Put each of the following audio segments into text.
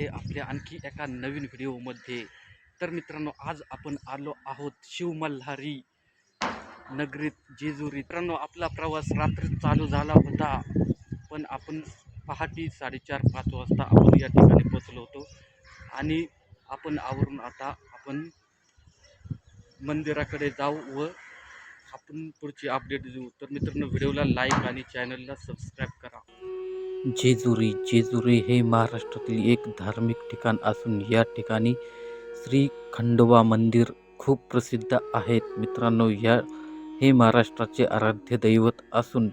आहे आपल्या आणखी एका नवीन व्हिडिओमध्ये. तर मित्रांनो आज आपण आलो आहोत शिवमल्हारी नगरीत जेजुरी मित्रांनो आपला प्रवास रात्री चालू झाला होता पण आपण पहाटे साडेचार पाच वाजता आपण या ठिकाणी पोचलो होतो. आणि आपण आवरून आता आपण मंदिराकडे जाऊ व आपण पुढची अपडेट देऊ. तर मित्रांनो व्हिडिओला लाईक आणि चॅनलला सबस्क्राईब करा. जेजुरी जेजुरी हे महाराष्ट्रातील एक धार्मिक ठिकाण असून या ठिकाणी श्री खंडोबा मंदिर खूप प्रसिद्ध आहेत. मित्रांनो या हे महाराष्ट्राचे आराध्य दैवत असून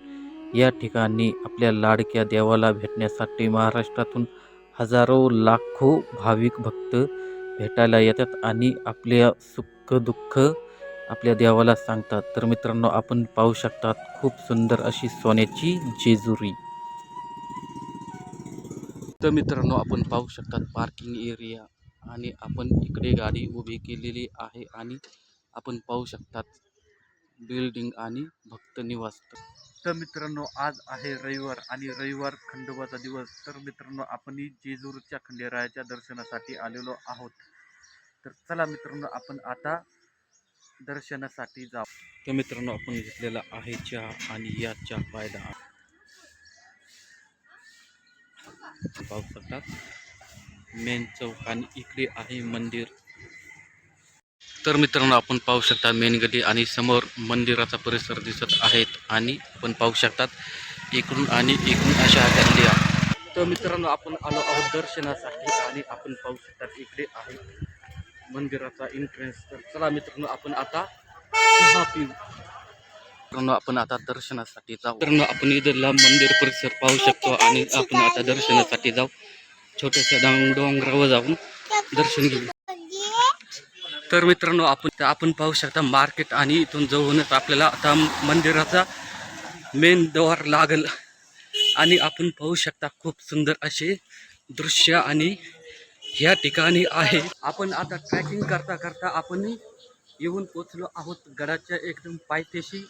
या ठिकाणी आपल्या लाडक्या देवाला भेटण्यासाठी महाराष्ट्रातून हजारो लाखो भाविक भक्त भेटायला येतात आणि आपल्या सुख दुःख आपल्या देवाला सांगतात. तर मित्रांनो आपण पाहू शकतात खूप सुंदर अशी सोन्याची जेजुरी. तर मित्रांनो आपण पाहू शकतात पार्किंग एरिया आणि आपण इकडे गाडी उभी केलेली आहे आणि आपण पाहू शकतात बिल्डिंग आणि भक्त निवास. तर मित्रांनो आज आहे रविवार आणि रविवार खंडोबाचा दिवस. तर मित्रांनो आपण जेजूरच्या खंडेरायाच्या दर्शनासाठी आलेलो आहोत. तर चला मित्रांनो आपण आता दर्शनासाठी जाऊ. तर मित्रांनो आपण घेतलेला आहे चहा आणि या चहा पायला पाहू शकतात मेन चौक आणि इकडे आहे मंदिर. तर मित्रांनो आपण पाहू शकता मेन गली आणि समोर मंदिराचा परिसर दिसत आहेत आणि आपण पाहू शकतात इकडून आणि इकडून अशा गल्ल्या तर मित्रांनो आपण आलो आहोत दर्शनासाठी आणि आपण पाहू शकतात इकडे आहे मंदिराचा एंट्रन्स तर चला मित्रांनो आपण आता चहा पिऊ. मित्रांनो आपण आता दर्शनासाठी जाऊ. मित्रांनो आपण इथला मंदिर परिसर पाहू शकतो आणि आपण आता दर्शनासाठी जाऊ. छोट्याशा डांग डोंगरावर जाऊन दर्शन घेऊ. तर मित्रांनो आपण आपण पाहू शकता मार्केट आणि इथून जवळूनच आपल्याला आता मंदिराचा मेन द्वार लागल. आणि आपण पाहू शकता खूप सुंदर असे दृश्य आणि ह्या ठिकाणी आहे. आपण आता ट्रॅकिंग करता करता आपण येऊन पोचलो आहोत गडाच्या एकदम पायथ्याशी.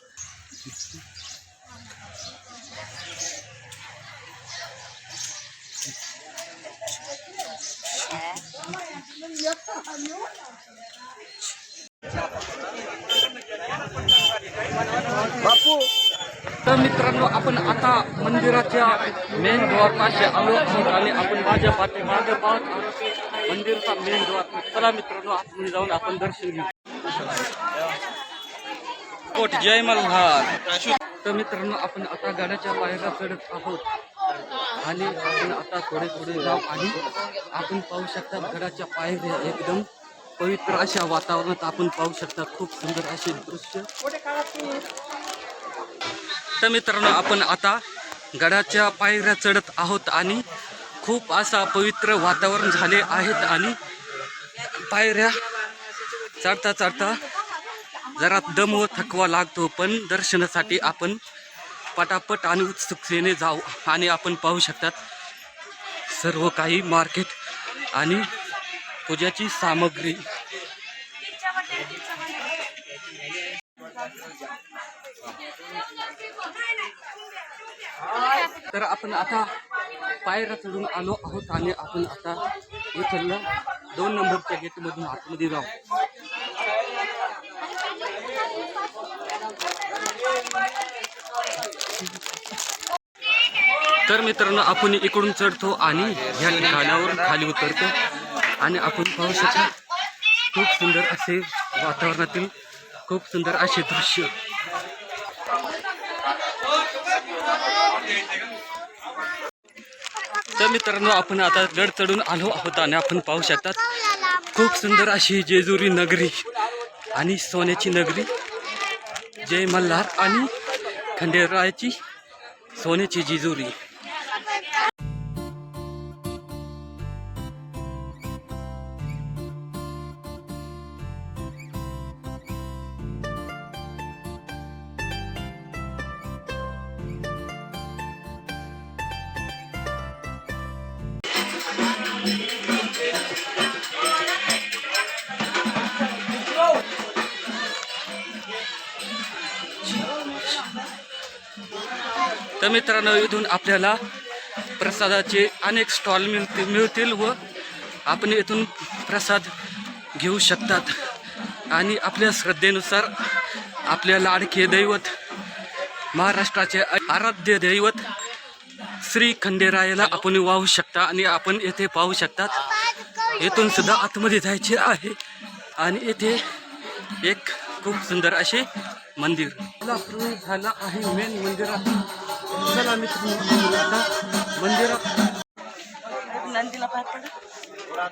बापू तर मित्रांनो आपण आता मंदिराच्या मेन द्वारपाशी आलो आहोत आणि आपण माझ्या पाठी मागे पाहत आहोत मंदिरचा मेन द्वार. चला मित्रांनो आपण जाऊन आपण दर्शन घेऊ. कोट जय मल्हार. तर मित्रांनो आपण आता गाड्याच्या पायऱ्या चढत आहोत. आणि आपण आता थोडे थोडे जाऊ आणि आपण पाहू शकता गडाच्या पायऱ्या एकदम पवित्र अशा वातावरणात आपण पाहू शकता. खूप सुंदर असे दृश्य. तर मित्रांनो आपण आता गडाच्या पायऱ्या चढत आहोत आणि खूप असा पवित्र वातावरण झाले आहेत आणि पायऱ्या चढता चढता जरा दम व थकवा लागतो पण दर्शनासाठी आपण पटापट आणि उत्सुकतेने जाऊ आणि आपण पाहू शकतात सर्व काही मार्केट आणि पूजाची सामग्री. तर आपण आता पायऱ्या चढून आलो आहोत आणि आपण आता इथलं दोन नंबरच्या गेटमधून आतमध्ये जाऊ. तर मित्रांनो आपण इकडून चढतो आणि ह्या ठिकाणावरून खाली उतरतो. आणि आपण पाहू शकतो खूप सुंदर असे वातावरणातील खूप सुंदर असे दृश्य. तर मित्रांनो आपण आता गड चढून आलो आहोत आणि आपण पाहू शकतात खूप सुंदर अशी जेजुरी नगरी आणि सोन्याची नगरी जय मल्हार आणि खंडेरायाची सोन्याची जेजुरी. मित्रांनो इथून आपल्याला प्रसादाचे अनेक स्टॉल मिळतील मिळतील व आपण येथून प्रसाद घेऊ शकतात. आणि आपल्या श्रद्धेनुसार आपल्या लाडके दैवत महाराष्ट्राचे आराध्य दैवत श्री खंडेरायाला आपण वाहू शकता आणि आपण येथे पाहू शकतात. येथून सुद्धा आतमध्ये जायचे आहे आणि येथे एक खूप सुंदर असे मंदिर. आपला झाला आहे मेन मंदिरात. चला मित्रांनो आता. मंदिरात नंदीला पाय पडा.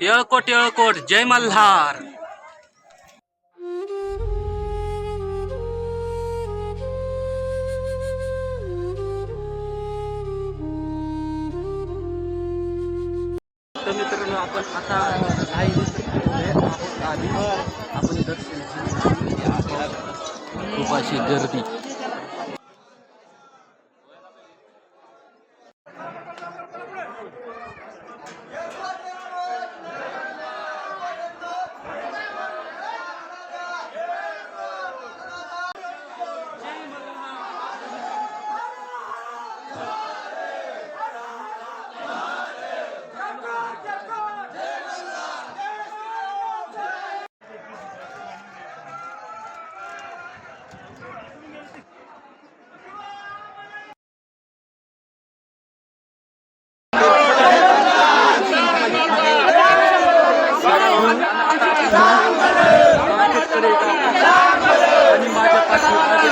येळकोट येळकोट जय मल्हार. तर मित्रांनो आपण आता लाईव्ह आहोत आधी आपण दर्शन घेऊ. खूप अशी गर्दी आणि माझ्या पाठी माझे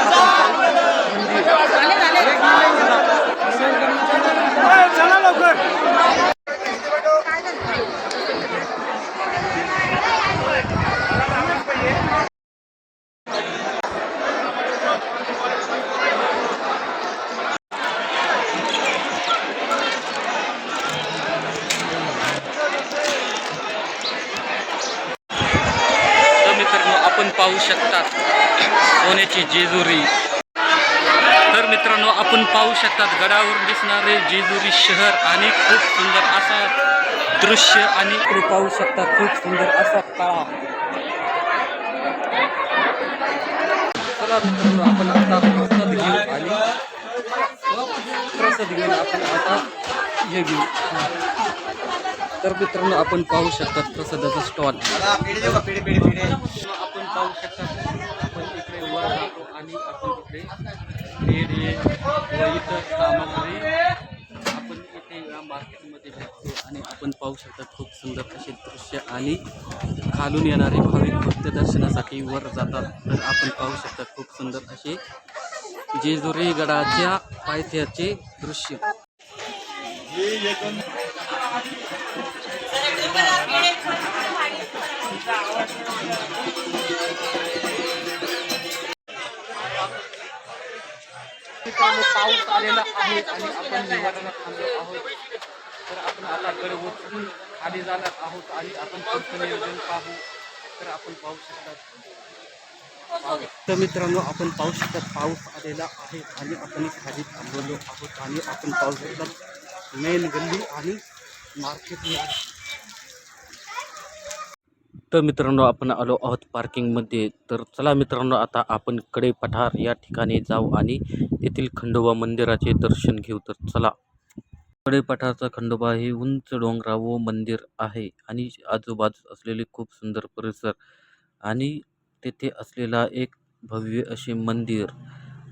तर मित्रांनो आपण पाहू शकतात सोन्याची जेजुरी तर मित्रांनो आपण पाहू शकतात गडावरून दिसणारे जेजुरी शहर आणि खूप सुंदर असा दृश्य आणि इकडे पाहू शकतात खूप सुंदर असा काळा. चला मित्रांनो आपण आता प्रसाद घेऊ आणि प्रसाद घेऊन आपण आता हे घेऊ. तर मित्रांनो आपण पाहू शकतात प्रसादाचा स्टॉल आपण पाहू शकता आपण इकडे वर जातो आणि आपण इकडे पेढे व इतर सामग्री आपण इथे मार्केट आणि आपण पाहू शकता खूप सुंदर असे दृश्य आणि खालून येणारे भाविक भक्त दर्शनासाठी वर जातात. तर आपण पाहू शकता खूप सुंदर असे जेजुरी गडाच्या पायथ्याचे दृश्य. पाऊस आलेला आहे आणि आपण निवाराला थांबलो आहोत. तर आपण आता उचलून खाली जाणार आहोत आणि आपण पुढचं नियोजन पाहू. तर आपण पाहू शकता. तर मित्रांनो आपण पाहू शकतात पाऊस आलेला आहे आणि आपण खाली थांबवलो आहोत आणि आपण पाहू शकतात मेन गल्ली आणि मार्केट तर मित्रांनो आपण आलो आहोत पार्किंगमध्ये तर चला मित्रांनो आता आपण कडे पठार या ठिकाणी जाऊ आणि तेथील खंडोबा मंदिराचे दर्शन घेऊ. तर चला. कडे पठारचा खंडोबा हे उंच डोंगरा व मंदिर आहे आणि आजूबाजूस असलेले खूप सुंदर परिसर आणि तेथे असलेला एक भव्य असे मंदिर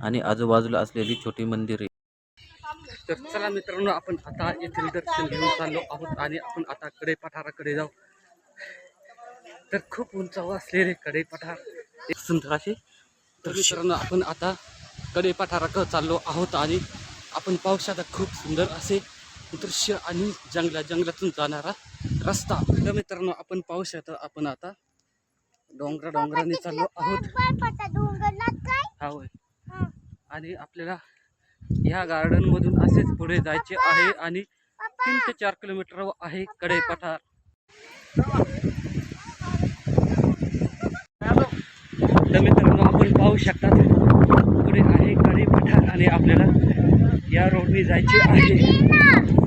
आणि आजूबाजूला असलेली छोटी मंदिरे. तर चला मित्रांनो आपण आता येथील दर्शन घेऊन चाललो आहोत आणि आपण आता कडे पठाराकडे जाऊ. तर खूप उंचावर असलेले कडे पठार एक सुंदर असे तर मित्रांनो आपण आता कडे पठाराकडे चाललो आहोत आणि आपण पावसाचा खूप सुंदर असे दृश्य आणि जंगला जंगलातून जाणारा रस्ता तर मित्रांनो आपण पाहू शकता. आपण आता डोंगरा डोंगराने चाललो आहोत. हा होय. आणि आपल्याला ह्या गार्डन मधून असेच पुढे जायचे आहे आणि तीन ते चार किलोमीटर आहे कडे पठार. तर मित्रांनो आपण पाहू शकता पुढे आहे कडे पठार आणि आपल्याला या रोडने जायचे आहे.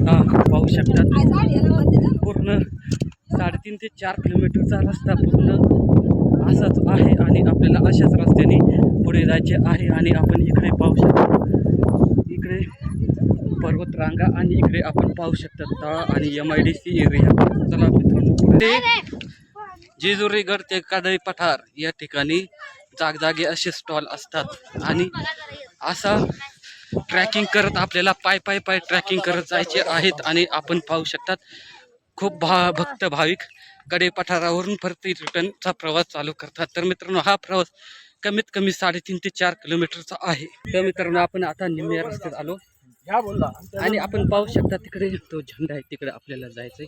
हां पाहू शकतात पूर्ण साडेतीन ते चार किलोमीटरचा रस्ता पूर्ण असाच आहे आणि आपल्याला अशाच रस्त्याने पुढे जायचे आहे आणि आपण इकडे पाहू शकतो. इकडे पर्वत रांगा आणि इकडे आपण पाहू शकतात तळा आणि M I D C area चला मित्रांनो पुढे. जेजुरीगड ते कादळी पठार या ठिकाणी जागजागे असे स्टॉल असतात. आणि असा ट्रॅकिंग करत आपल्याला पाय पाय पाय ट्रॅकिंग करत जायचे आहेत आणि आपण पाहू शकतात खूप भा भक्त भाविककडे पठारावरून परत रिटर्नचा प्रवास चालू करतात. तर मित्रांनो हा प्रवास कमीत कमी साडेतीन ते चार किलोमीटरचा आहे. तर मित्रांनो आपण आता निम्म्या रस्त्यात आलो. आणि आपण पाहू शकता तिकडे तो झेंडा आहे तिकडे आपल्याला जायचंय.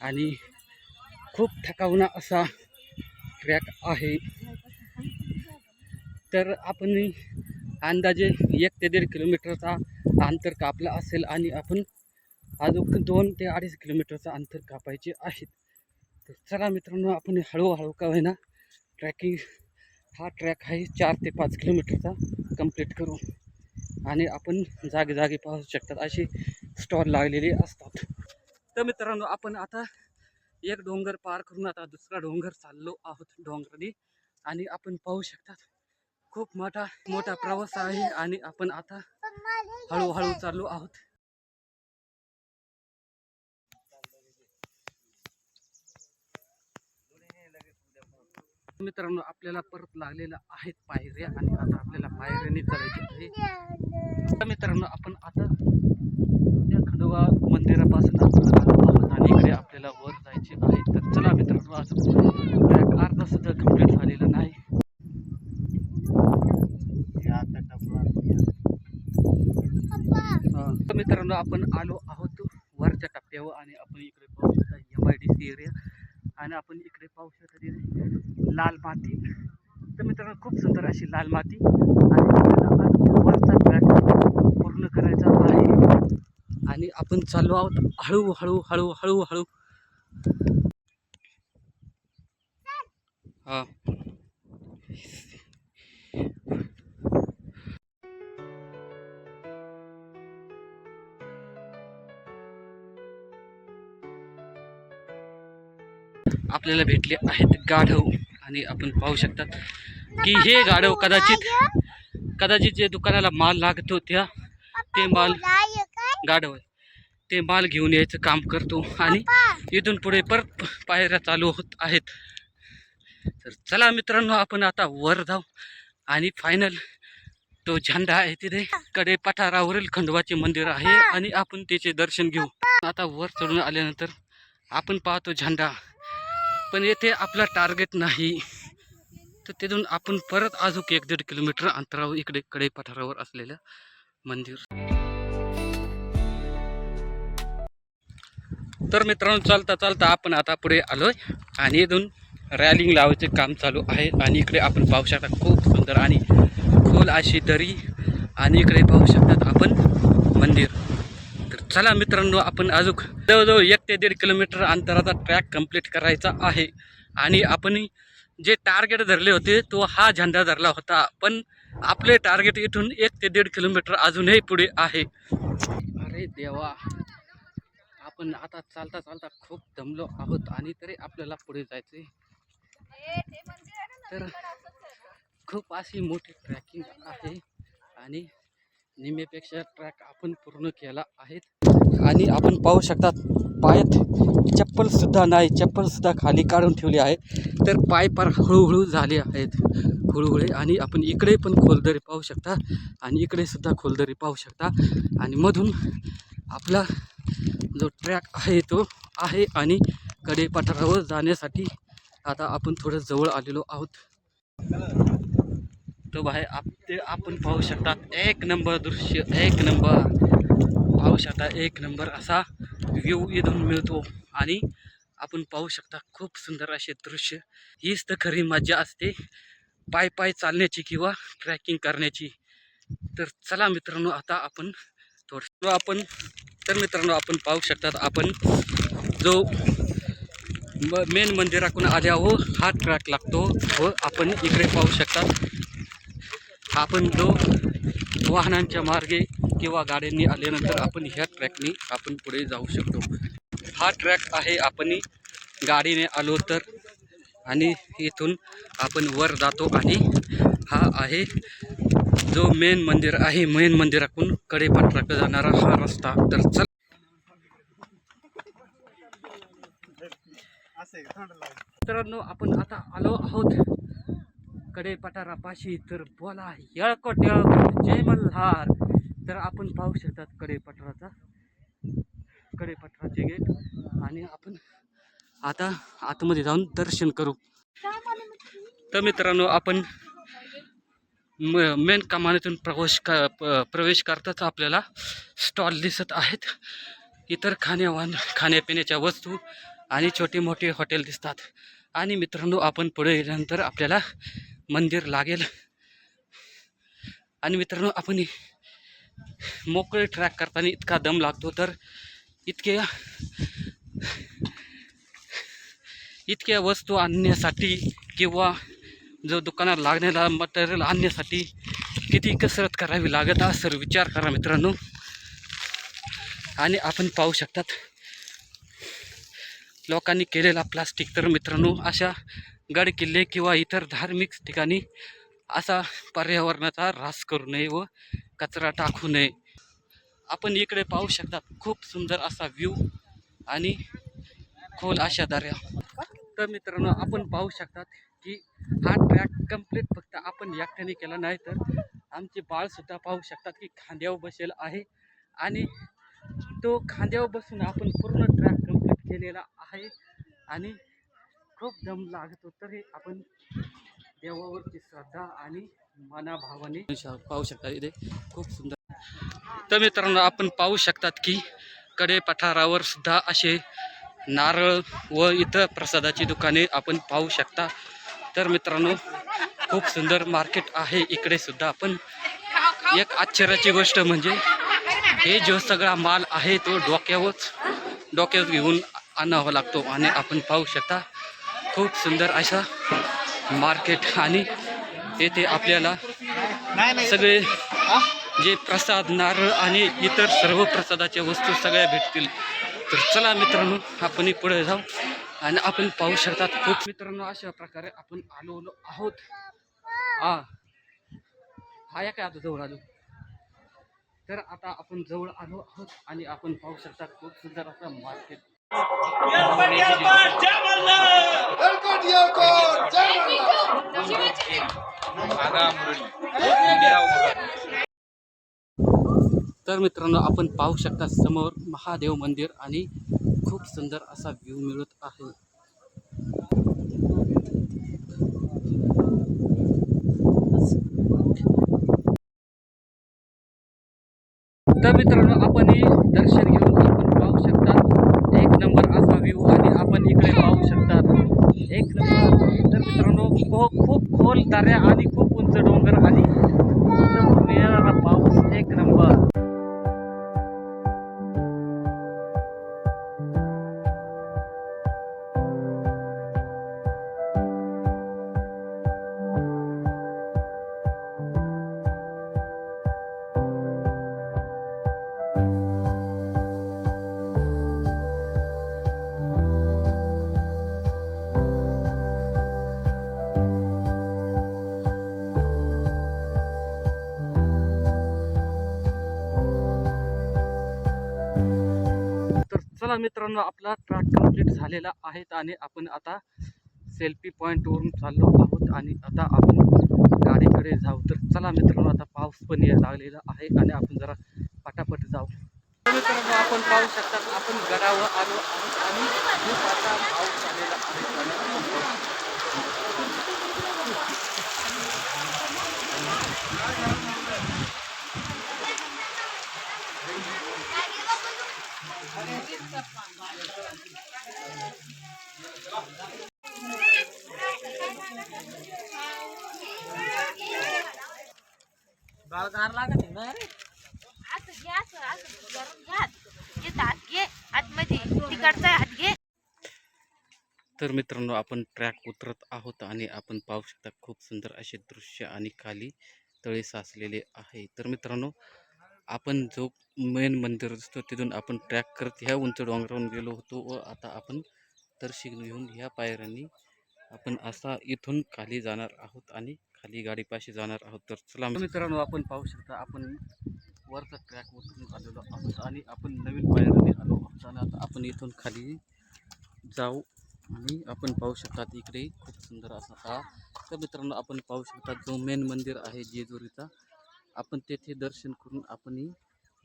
आणि खूप थकावना असा ट्रॅक आहे. तर आपण अंदाजे एक ते दीड किलोमीटरचा अंतर कापला असेल आणि आपण अजून दोन ते अडीच किलोमीटरचं अंतर कापायचे आहेत. तर चला मित्रांनो आपण हळूहळू का होईना ट्रॅकिंग हा ट्रॅक आहे चार ते पाच किलोमीटरचा. कंप्लीट करू. आणि आपण जागे जागे पाहू शकतात असे स्टॉल लागलेले असतात. तर मित्रांनो आपण आता एक डोंगर पार करून आता दुसरा डोंगर चाललो आहोत डोंगराने. आणि आपण पाहू शकतात खूप मोठा मोठा प्रवास आहे आणि आपण आता हळूहळू चाललो आहोत. मित्रांनो आपल्याला परत लागलेल्या आहेत पायऱ्या आणि आता आपल्याला पायऱ्याने चढायचे आहे तर मित्रांनो आपण आता त्या खंडोबा मंदिरापासून आपण आलो आहोत आणि इकडे आपल्याला वर जायचे आहे. तर चला मित्रांनो ट्रॅक अर्धा सुद्धा कंप्लीट झालेला नाही हा. तर मित्रांनो आपण आलो आहोत वरच्या टप्प्यावर आणि आपण इकडे पाहू शकता M I D C area आणि आपण इकडे पाहू शकता तिथे लाल माती. तर मित्रांनो खूप सुंदर अशी लाल माती. आणि आपल्याला वरचा ट्रॅक पूर्ण करायचा आहे. आणि आपण चाललो आहोत हळूहळू हळू हळू. हां. आपल्याला भेटले आहेत गाढव आणि आपण पाहू शकतात की हे गाढव कदाचित कदाचित जे दुकानाला माल लागतो त्या ते माल गाढव आहे. ते माल घेऊन यायचं काम करतो आणि इथून पुढे परत पायऱ्या चालू होत आहेत. तर चला मित्रांनो आपण आता वर जाऊ आणि फायनल तो झेंडा आहे तिथे. कडे पठारावरील खंडोबाचे मंदिर आहे आणि आपण त्याचे दर्शन घेऊ. आता वर चढून आल्यानंतर आपण पाहतो झेंडा. पण येथे आपला टार्गेट नाही. तर तिथून आपण परत अजून एक दीड किलोमीटर अंतरावर इकडे कडे पठारावर असलेलं मंदिर. तर मित्रांनो चालता चालता आपण आता पुढे आलोय आणि इथून रॅलिंग लावायचे काम चालू आहे. आणि इकडे आपण पाहू शकता खूप सुंदर आणि खोल अशी दरी. आणि इकडे पाहू शकतात आपण मंदिर. चला मित्रांनो आपण अजून जवळजवळ एक ते दीड किलोमीटर अंतराचा ट्रॅक कंप्लीट करायचा आहे. आणि आपण जे टार्गेट धरले होते तो हा झेंडा धरला होता. पण आपले टार्गेट इथून एक ते दीड किलोमीटर अजूनही पुढे आहे. अरे देवा. आपण आता चालता चालता खूप दमलो आहोत आणि तरी आपल्याला पुढे जायचे तर खूप अशी मोठी ट्रॅकिंग आहे. आणि निम्मेपेक्षा ट्रॅक आपण पूर्ण केला आहेत. आणि आपण पाहू शकतात पायात चप्पलसुद्धा नाही चप्पलसुद्धा खाली काढून ठेवली आहे. तर पाय पार हळूहळू झाले आहेत हळूहळू आणि आपण इकडे पण खोलदरी पाहू शकता. आणि इकडेसुद्धा खोलदरी पाहू शकता. आणि मधून आपला जो ट्रॅक आहे तो आहे. आणि कडे पठारावर जाण्यासाठी आता आपण थोडं जवळ आलेलो आहोत. तो आहे आप ते आपण पाहू शकतात एक नंबर दृश्य एक नंबर. पाहू शकता एक नंबर असा व्ह्यू इथून मिळतो. आणि आपण पाहू शकता खूप सुंदर असे दृश्य. हीच तर खरी मजा असते पाय पाय चालण्याची किंवा ट्रॅकिंग करण्याची. तर चला मित्रांनो आता आपण थोडं आपण. तर मित्रांनो आपण पाहू शकतात आपण जो मेन मंदिराकडून आल्यावर हो, हा ट्रॅक लागतो. व आपण इकडे पाहू शकतात आपण जो वाहनांच्या मार्गे किंवा गाड्यांनी आल्यानंतर आपण ह्या ट्रॅकनी आपण पुढे जाऊ शकतो. हा ट्रॅक आहे आपण गाडीने आलो तर आणि इथून आपण वर जातो आणि हा आहे जो मेन मंदिर आहे. मेन मंदिराकडून कडेपत्राकडे जाणारा हा रस्ता. तर चल. मित्रांनो आपण आता आलो आहोत कडे पठारापाशी तर बोला येळकोट येळकोट जय मल्हार. तर आपण पाहू शकतात कडे पठाराचा कडे पठाराचे गेट. आणि आपण आता आतमध्ये जाऊन दर्शन करू. तर मित्रांनो आपण मेन कमानीतून प्रवेश का प- प्रवेश करताच आपल्याला स्टॉल दिसत आहेत. इतर खाण्यावान खाण्यापिण्याच्या वस्तू आणि छोटी मोठी हॉटेल दिसतात. आणि मित्रांनो आपण पुढे गेल्यानंतर आपल्याला मंदिर लागेल. आणि मित्रांनो आपण मोकळे ट्रॅक करताना इतका दम लागतो तर इतके इतक्या वस्तू आणण्यासाठी किंवा जो दुकानात लागण्याला मटेरियल आणण्यासाठी किती कसरत करावी लागत असं विचार करा मित्रांनो. आणि आपण पाहू शकतात लोकांनी केलेला प्लास्टिक तर मित्रांनो अशा गड किल्ले किंवा इतर धार्मिक ठिकाणी असा पर्यावरणाचा ऱ्हास करू नये व कचरा टाकू नये. आपण इकडे पाहू शकतात खूप सुंदर असा व्ह्यू आणि खोल अशा दर्या तर मित्रांनो आपण पाहू शकतात की हा ट्रॅक कंप्लीट फक्त आपण एकट्याने केला नाही तर आमचे बाळसुद्धा पाहू शकतात की खांद्यावर बसेल आहे आणि तो खांद्यावर बसून आपण पूर्ण ट्रॅक कंप्लीट केलेला आहे आणि खूप दम लागतो तरी आपण देवावरची श्रद्धा आणि मनाभावाने पाहू शकता. इथे खूप सुंदर. तर मित्रांनो आपण पाहू शकतात की कडे पठारावर सुद्धा असे नारळ व इतर प्रसादाची दुकाने आपण पाहू शकता. तर मित्रांनो खूप सुंदर मार्केट आहे इकडे सुद्धा. आपण एक आश्चर्याची गोष्ट म्हणजे हे जो सगळा माल आहे तो डोक्यावरच डोक्यावर घेऊन आणावा लागतो आणि आपण पाहू शकता. खूप सुंदर अशा मार्केट आणि येथे आपल्याला सगळे जे प्रसाद नारळ आणि इतर सर्व प्रसादाच्या वस्तू सगळ्या भेटतील. तर चला मित्रांनो आपण पुढे जाऊ. आणि आपण पाहू शकतात खूप मित्रांनो अशा प्रकारे आपण आलो आहोत. हा. हा या काय आता जवळ आलो? तर आता आपण जवळ आलो आहोत आणि आपण पाहू शकता खूप सुंदर असं मार्केट. तर मित्रांनो आपण पाहू शकता समोर महादेव मंदिर आणि खूप सुंदर असा व्ह्यू मिळत आहे. तर मित्रांनो आपण हे दर्शन घेऊन आपण पाहू शकता एक नंबर असा व्ह्यू हो, आणि आपण इकडे पाहू शकता एक नंबर. तर मित्रांनो खूप खूप खोल दऱ्या आणि खूप उंच डोंगर आणि. समोरून येणारा पाऊस एक नंबर. मित्रांनो आपला ट्रॅक कंप्लीट झालेला आहे आणि आपण आता सेल्फी पॉईंटवरून चाललो आहोत आणि आता आपण गाडीकडे जाऊ. तर चला मित्रांनो आता पाऊस पण या लागलेला आहे आणि आपण जरा पटापट जाऊ. मित्रांनो आपण पाहू शकता आपण गडावर आलो आहोत आणि खूप आता पाऊस आलेला आहे. आणि आपण पाहू असं घे असं असं धरून घे हात. इथं हात घे आतमध्ये. तिकडचा हात घे. तर मित्रांनो आपण ट्रॅक उतरत आहोत आणि आपण पाहू शकता खूप सुंदर असे दृश्य आणि खाली तळे साचलेले आहे. तर मित्रांनो आपण जो मेन मंदिर दिसतो तिथून आपण ट्रॅक करत ह्या उंच डोंगरावरून गेलो होतो व आता आपण दर्शन घेऊन ह्या पायऱ्यांनी आपण असा इथून खाली जाणार आहोत आणि खाली गाडीपाशी जाणार आहोत तर चला मित्रांनो आपण पाहू शकता आपण वरचा ट्रॅक उतरून आलेलो आहोत आणि आपण नवीन पायरीने आलो आहोत. आणि आता आपण इथून खाली जाऊ आणि आपण पाहू शकता इकडे खूप सुंदर असा हा. तर मित्रांनो आपण पाहू शकता जो मेन मंदिर आहे जेजुरीचा आपण तेथे दर्शन करून आपण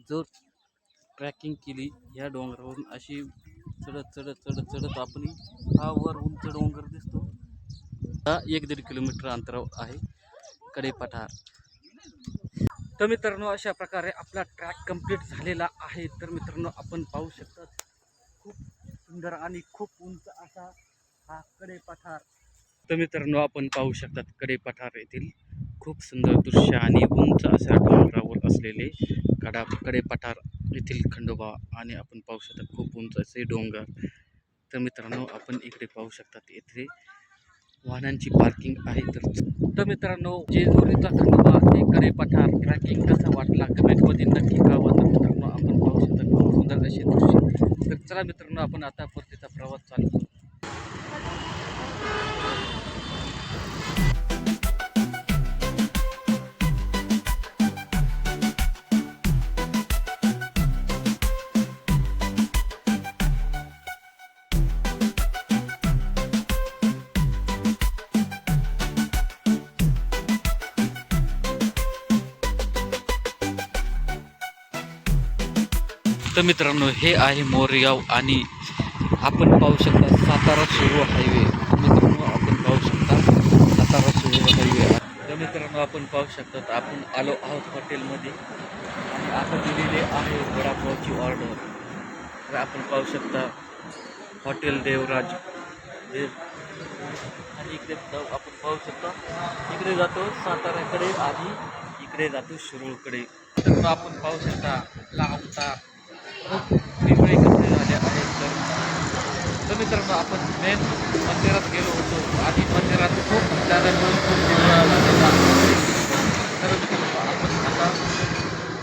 जो ट्रॅकिंग केली या डोंगरावरून अशी चढत चढत चढत चढत आपण हा वर उंच डोंगर दिसतो एक दीड किलोमीटर अंतरावर आहे कडे पठार तर मित्रांनो अशा प्रकारे आपला ट्रॅक कंप्लीट झालेला आहे. तर मित्रांनो आपण पाहू शकता खूप सुंदर आणि खूप उंच असा हा कडे पठार तर मित्रांनो आपण पाहू शकतात कडे पठार येथील खूप सुंदर दृश्य आणि उंच अशा डोंगरावर असलेले कडा कडे पठार येथील खंडोबा आणि आपण पाहू शकता खूप उंच असे डोंगर. तर मित्रांनो आपण इकडे पाहू शकतात येथे वाहनांची पार्किंग आहे तर तर मित्रांनो जेजुरीचा खंडोबा ते करे पठार. ट्रॅकिंग कसा वाटला? कमेंटमध्ये नक्की कळवा. तर मित्रांनो आपण पाहू शकतो खूप सुंदर असे दृश्य. तर चला मित्रांनो आपण आता परतीचा प्रवास चालू तर मित्रांनो हे आहे मोरगाव आणि आपण पाहू शकता सातारा सुरू हायवे. मित्रांनो आपण पाहू शकता सातारा सुरू हायवे. तर मित्रांनो आपण पाहू शकतात आपण आलो आहोत हॉटेलमध्ये. आणि आता दिलेले आहे वडापावची ऑर्डर. तर आपण पाहू शकता हॉटेल देवराज. हे आणि इकडे जाऊ आपण पाहू शकता इकडे जातो साताऱ्याकडे आणि इकडे जातो शिरूरकडे. तर आपण पाहू शकता लावता अवतार खूप कसे झाले आहेत तर तर मित्रांनो आपण मेन मंदिरात गेलो होतो आणि मंदिरात खूप जागा मिळून खूप वेगळा झालेला तर मित्रांनो आपण आता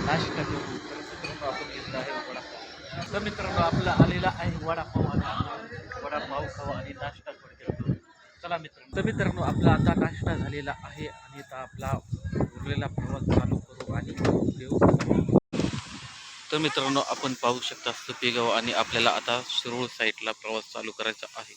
नाश्ता घेऊ तर मित्रांनो आपण घेतला आहे वडापाव. तर मित्रांनो आपला आलेला आहे वडापाव आणि वडापाव खावा आणि नाश्ता करू चला मित्रांनो. तर मित्रांनो आपला आता नाश्ता झालेला आहे आणि आता आपला उरलेला प्रवास चालू करू आणि देऊ. तर मित्रांनो आपण पाहू शकता सुपेगाव आणि आपल्याला आता शिरोळ साईडला प्रवास चालू करायचा आहे.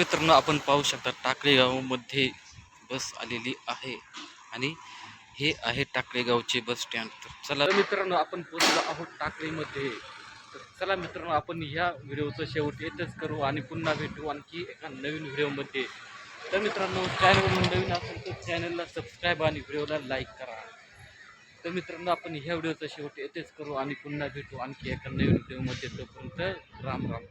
मित्रांनो आपण पाहू शकता टाकळेगावमध्ये बस आलेली आहे आणि हे आहे टाकळेगावचे बस स्टँड तर चला मित्रांनो आपण पोहोचलो आहोत टाकळीमध्ये. तर चला मित्रांनो आपण ह्या व्हिडिओचं शेवट येतच करू आणि पुन्हा भेटू आणखी एका नवीन व्हिडिओमध्ये. तर मित्रांनो चॅनल नवीन असेल तर चॅनलला सबस्क्राईब आणि व्हिडिओला लाईक करा. तर मित्रांनो आपण ह्या व्हिडिओचा शेवट येतेच करू आणि पुन्हा भेटू आणखी एका नवीन व्हिडिओमध्ये. तोपर्यंत राम राम.